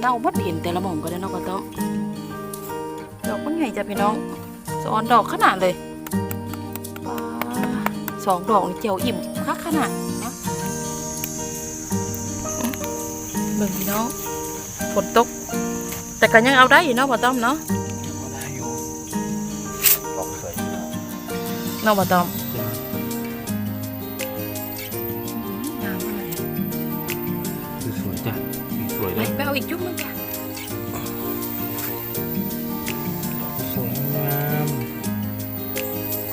เน่าบัดเห็นแต่ละหม่องก็ได้เนาะบ่ต้องดอกมันใหญ่จ้ะพี่น้องสอนดอกขนาดเลยว้าสองดอกนี่เจียวอิ่มคักขนาดเนาะอืมเบิ่งพี่น้องฝนตก แต่ก็ยังเอาได้อยู่เนาะบ่ต้องเนาะก็ได้อยู่ดอกสวยเนาะบ่ต้องงามมากเลยคือสวยจ้ะสีสวยไปเลยไปเอาอีกจุ๊บนึงจ้ะสวยงาม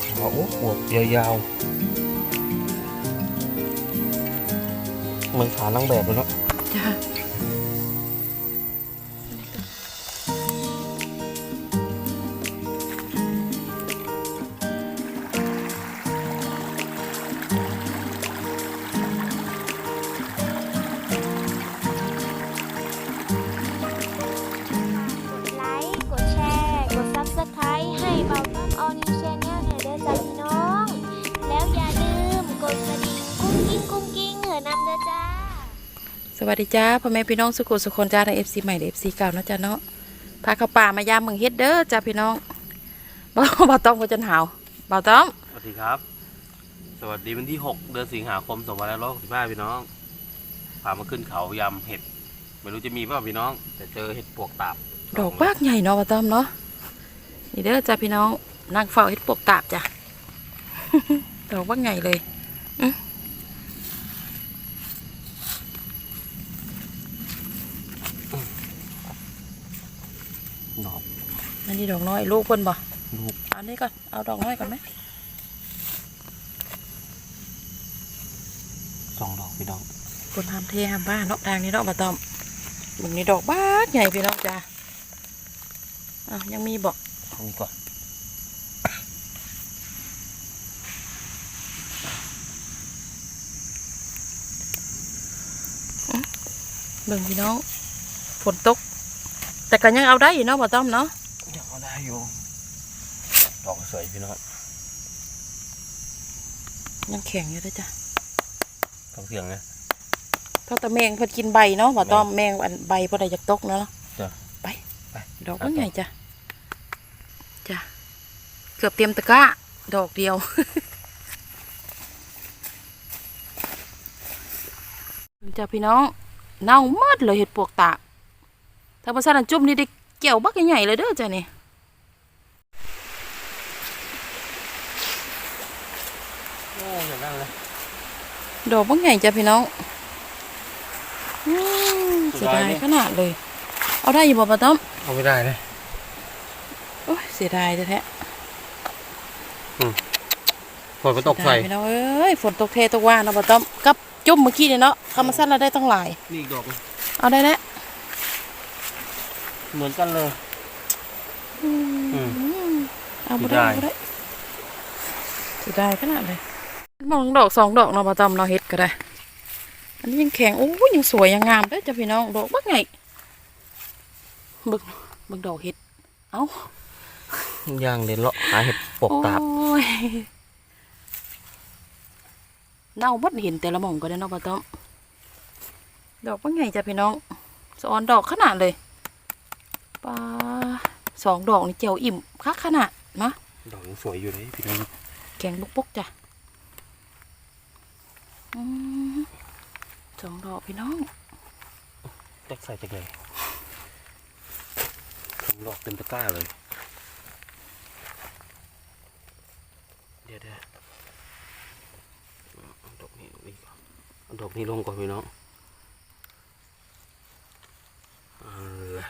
ขาวอวบยาวๆเหมือนขานางแบบเลยเนาะจ้ะ สวัสดีจ้าพ่อแม่พี่น้องสุขุสุคนจ้าในเอฟซีใหม่เอฟซีเก่าเนาะจ้าเนาะพาเข้าป่ามายามเมืองเฮ็ดเด้อจ้าพี่น้องบ่บ่ต้องก็จนหาวบ่ต้องสวัสดีครับ สวัสดีวันที่6เดือนสิงหาคม2565พี่น้องพามาขึ้นเขายำเห็ดไม่รู้จะมีเปล่าพี่น้อง แต่เจอเห็ดปวกตาบดอกบากใหญ่เนาะบ่ต้องเนาะนี่เด้อจ้าพี่น้องนั่งเฝ้าเฮ็ดปวกตาบจ้ะดอกบากใหญ่เลยอื้อ ดอก อั นนี้ดอกน้อยลูกเพิ่นบ่ลูกเอาอันนี้ก่อนเอาดอกน้อยก่อนไหมสองดอกพี่น้องคนทำเททำบ้านเนาะทางนี้เนาะบ่ต้องมึงนี่ดอกบากใหญ่พี่น้องจ้าอะยังมีบ่เอานี้ก่อนเบิ่งพี่น้องฝนตก แต่ก็ยังเอาได้อยู่เนาะบ่ต้อมเนาะยังเอาได้อยู่ดอกสวยพี่น้องยังแข็งอยู่เด้อจ้ะต้องเสียงนะเพราะแต่แมงเพิ่นกินใบเนาะบ่ต้อมแมงอันใบบ่ได้จากตกเนาะจ้ะไปไปดอกมันใหญ่จ้ะจ้ะเกือบเตรียมตะกร้าดอกเดียวจ้ะพี่น้องเน่าหมดเลยเห็ดปวกตากถ้าภาษาอันจุ่มนี่ได้เกี่ยวบักใหญ่ๆเลยเด้อจ้ะนี่ อ้อย่างนั้นเลยดอกบักใหญ่จ้ะพี่น้องอืมเสียดายขนาดเลย เอาได้อยู่บ่ปะต้อมเอาไม่ได้เลยโอ้ยเสียดายแท้ฝนมันๆตกใส่เสียดายพี่น้องเอ้ยฝนตกเทตกว่าเนาะปะต้อมกับจุ่มเมื่อกี้เนี่ยเนาะคำมาสั้นเราได้ตั้งหลาย นี่อีกดอกหนึ่งเอาได้แล้วเหมือนกันเลยอืมเอาบ่เสียได้ดายเอาบ่ได้เสียดายขนาดเลย มองดอกสองดอกเนาะปะต้อมเราะเฮ็ดก็ได้ อันนี้ยังแข็งโอ้ยยังสวยยังงามเด้อจ้ะพี่น้องดอกบักใหญ่เบิ่งเบิ่งดอกเฮ็ด เอ้าย่างเด่นเลาะหาเห็ดปวกตาบโอ้ยเน่าบัดเห็นแต่ละหม่องก็ได้เนาะปะต้อมดอกว่าไงจ้ะพี่น้องสอนดอกขนาดเลยปลาสองดอกนี่เจียวอิ่มคักขนาดนะดอกยังสวยอยู่เลยพี่น้องแกงบุกปุกจ้ะอืม สองดอกพี่น้องจักใส่จักเลยสองดอกเต็มตะกร้าเลย เดี๋ยวเดี๋ยวเอาดอกนี้ลงนี่ก่อนเอาดอกนี้ลงก่อนพี่น้องเอาละ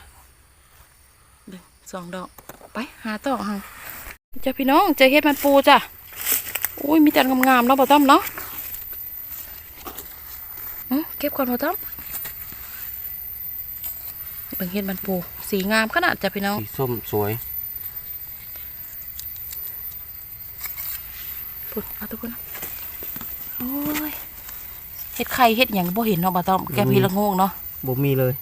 เดี๋ยวสองดอก ไปหาต่อฮะจ้ะพี่น้องเจอเฮ็ดมันปูจ้ะ อุ้ยมีแต่งามๆเนาะปะต้อมเนาะอื้อ เก็บก่อนปะต้อมเบิ่งเฮ็ดมันปู สีงามขนาดจ้ะพี่น้อง สีส้มสวยพูดเอาทุกคนนะโอ้ยเฮ็ดไข่เฮ็ดหยังบ่เห็นเนาะปะต้อมแกพี่ละโงงเนาะบ่มีเลย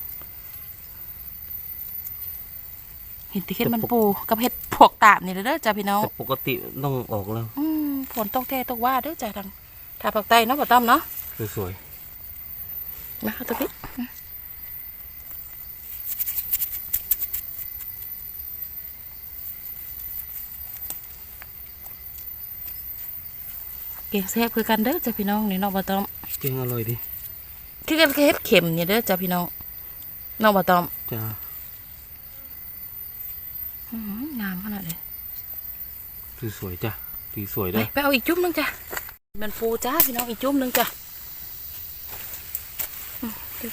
เห็นแติเฮ็ดมันปูกับเฮ็ดพวกตาบนี่เด้อจ้ะพี่น้องแต่ปกติต้องออกแล้ว อืมฝนตกแท้ตกว่าเด้อจ้ะทางทางภาคใต้เนาะปะต้อมเนาะสวยม บ้าตัวพี่เก่งแซ่บคือกันเด้อจ้ะพี่น้องนี่น้องบะตอมเก่งอร่อยดิคือกันเฮ็ดเข็มเนี่ยเด้อจ้ะพี่น้องน้องบะตอมจ้ะงามขนาดเลยสวยๆจ้ะสวยๆได้ไปเอาอีกจุ้มนึงจ้ะมันฟูจ้าพี่น้องอีกจุ้มนึงจ้ะ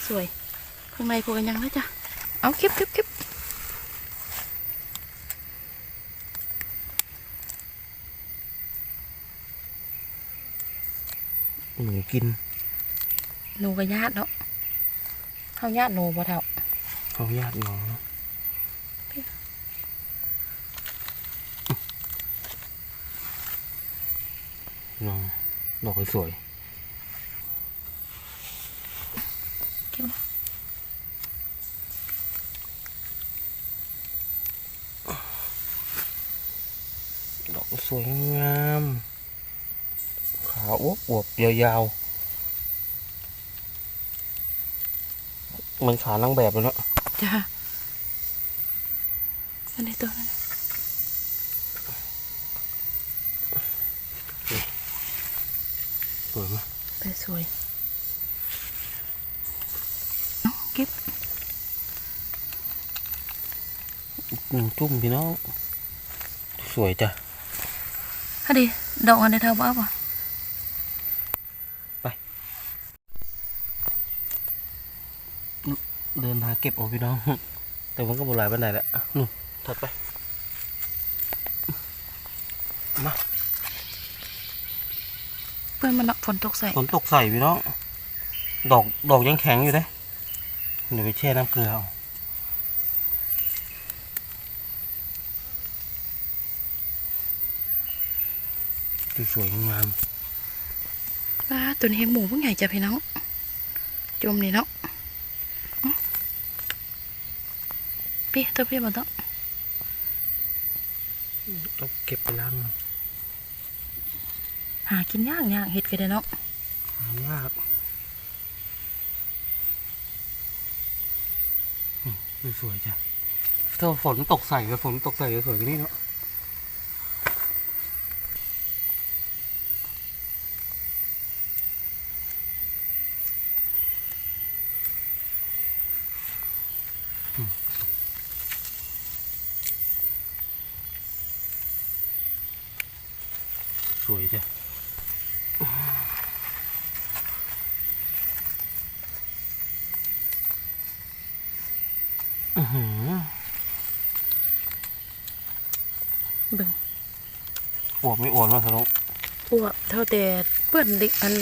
สวยๆข้างในพวกกันยังนะจ้ะ เอาเก็บเก็บเก็บหนูกิน หนูกับญาติเนาะเฮาญาติหนูบ่เท่าเขาญาติน้องน้องดอกสวย เก็บนะดอกสวยงาม ขาวอวบอวบยาวๆ มันขานางแบบเลยเนาะจ้ะอันนี้ตัวนั้นสวยไหมไปสวยเอาเก็บหนึ่งจุ่มพี่น้อง สวยจ้ะฮะดิดอกอันนี้เท่าบ่เอาบ่เดินหาเก็บเอาพี่น้อง แต่มันก็บหลายปันไหนแหละอะนู่นถัดไป มาเพื่อนมันเนาะฝนตกใส่ฝนตกใส่พี่น้อง ดอกดอกยังแข็งอยู่เลย เดี๋ยวไปแช่น้ำเกลือเอาสวยๆงามว้าตัวนี้เห็นหมูพวกใหญ่จ้ะพี่น้อง จมนี่เนาะอื้อพี่ตัวพี่บ่ต้องต้องเก็บไปล้างมันหากินยากยากเห็ดกันเด้อเนาะหายากอืม สวยจ้ะถ้าฝนตกใส่กับฝนตกใส่จะสวยกว่านี้เนาะสวยจ้ะอือหือ เบิ่ง อ วบไม่อวบมากครับน้องพวกเท่าแต่เปื้อนเด็กอัน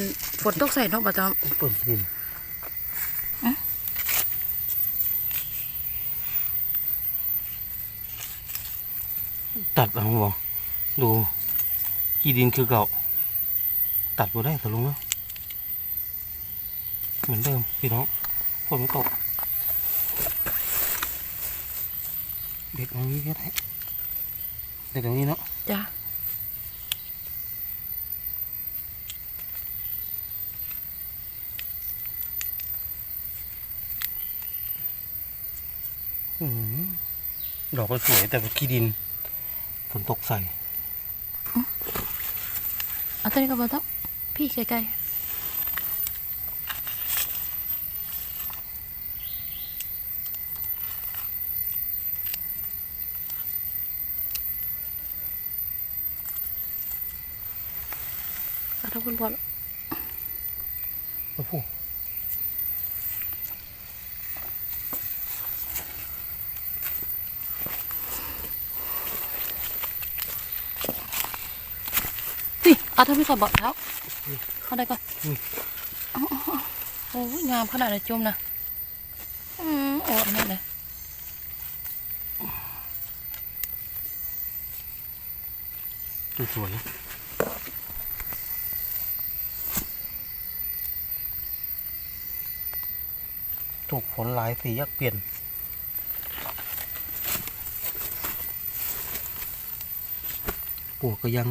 ฝนตกใส่เนาะบ่ต้องเปิดกินอะตัดเอาบ่ดูขี้ดินคือเก่า ตัดบ่ได้ตกลงแล้วเหมือนเดิมพี่น้องฝนไม่ตกเด็ดตรงนี้ก็ได้เด็ดตรงนี้เนาะจ้ะ ดอกก็สวยแต่ว่าขี้ดินฝนตกใส่เอาตัวนี้ก็บ่ต้องพี่ใกล้ๆเอาทั้งคุณพ่อโอ้โห นี่ เอาทั้งพี่ขอบอกแล้วเข้าได้ก่อนเอาเอาเอาโอ้ยงามขนาดเลยจุ่มนะอืมโอ้ยนี่เลยสวยถูกฝนหลายสีอยากเปลี่ยนปวกก็ยัง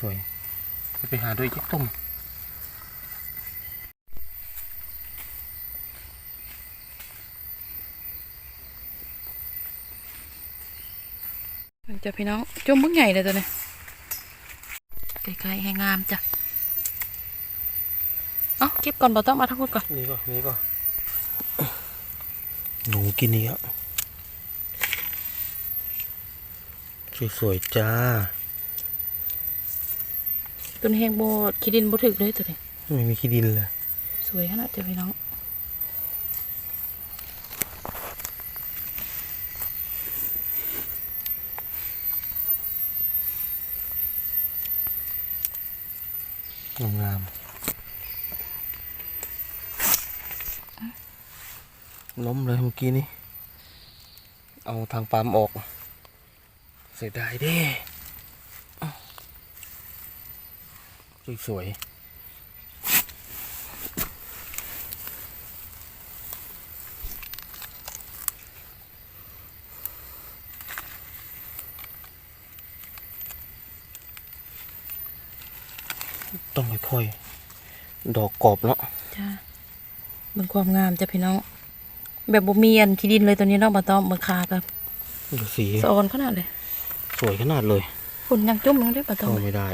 สวยๆไปหาด้วยจิ๊กต้มจ้ะพี่น้องจุ่มบักใหญ่เลยตัวนี้ไกลๆให้งามจ้ะเอาเก็บก่อนบ่ต้องมาทั้งหมดก่อนนี่ก็นี่ก็หนูกินนี่อะสวยๆจ้า ตัวนี้แห้งโบดขี้ดินบ่ถึกเลยตัวนี้ไม่มีขี้ดินเลยสวยขนาดจ้ะพี่น้องงามล้มเลยเมื่อกี้นี้ เอาทางปั๊มออก เสียดายเด้ สวยๆต้องค่อยๆดอกกรอบเนาะจ้าเบิ่งความงามจ้ะพี่น้อง แบบบ่มีอันขี้ดินเลยตัวนี้เนาะบ่ต้องเบิ่งคากับดูสีสะออนขนาดเลย สวยขนาดเลยฝุ่นยังจุ่มนึงได้บ่ต้อเข้าง ไม่ได้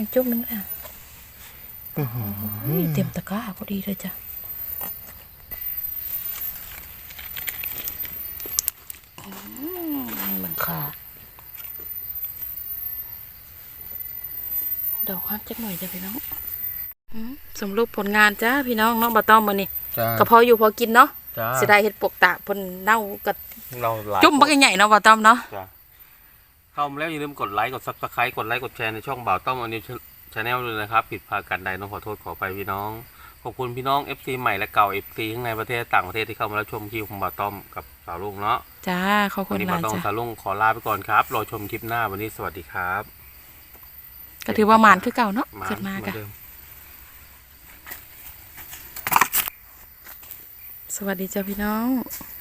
ยังจุ่มนึงอะอื้อหือเฮ้ยเต็มตะกร้าพอดีเลยจ้ะอืมเบิ่งคาดอกฮักจักหน่อยจ้ะพี่น้องอืมสมรูปผลงานจ้าพี่น้องเนาะบ่ต้องมื้อนี้จ้าก็พออยู่พอกินเนาะจ้าเสียดายเห็ดปวกตาเพิ่นเน่ากับเราหลายจุ่มบักใหญ่ๆเนาะบ่ต้อมเนาะจ้า เข้ามาแล้วอย่าลืมกดไลค์กดซับสไครต์กดไลค์กดแชร์ในช่องบ่าวต้อมอันนี้ชาแนลด้วยนะครับ ผิดพลาดกันใดต้องขอโทษขอไปพี่น้อง ขอบคุณพี่น้อง FC ใหม่และเก่า FC ทั้งในประเทศต่างประเทศที่เข้ามารับชมคลิปของบ่าวต้อมกับสาวลุงเนาะจ้าขอบคุวัณนี้หบ่าลาวยต้อมจ้ะสาวลุงขอลาไปก่อนครับรอชมคลิปหน้าวันนี้สวัสดีครับก็ถือว่าหมานคือเก่าเนาะมาขึ้นมาเหมืกัอนนเดิม สวัสดีจ้าพี่น้องส